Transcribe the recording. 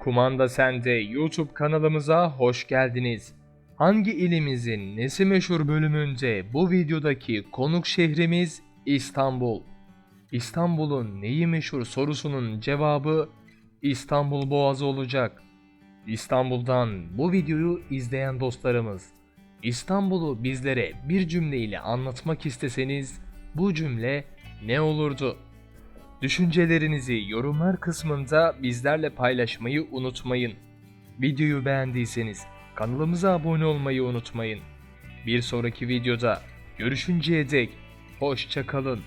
Kumanda Sende YouTube kanalımıza hoş geldiniz. Hangi ilimizin nesi meşhur bölümünde bu videodaki konuk şehrimiz İstanbul. İstanbul'un neyi meşhur sorusunun cevabı İstanbul Boğazı olacak. İstanbul'dan bu videoyu izleyen dostlarımız, İstanbul'u bizlere bir cümleyle anlatmak isteseniz bu cümle ne olurdu? Düşüncelerinizi yorumlar kısmında bizlerle paylaşmayı unutmayın. Videoyu beğendiyseniz kanalımıza abone olmayı unutmayın. Bir sonraki videoda görüşünceye dek hoşça kalın.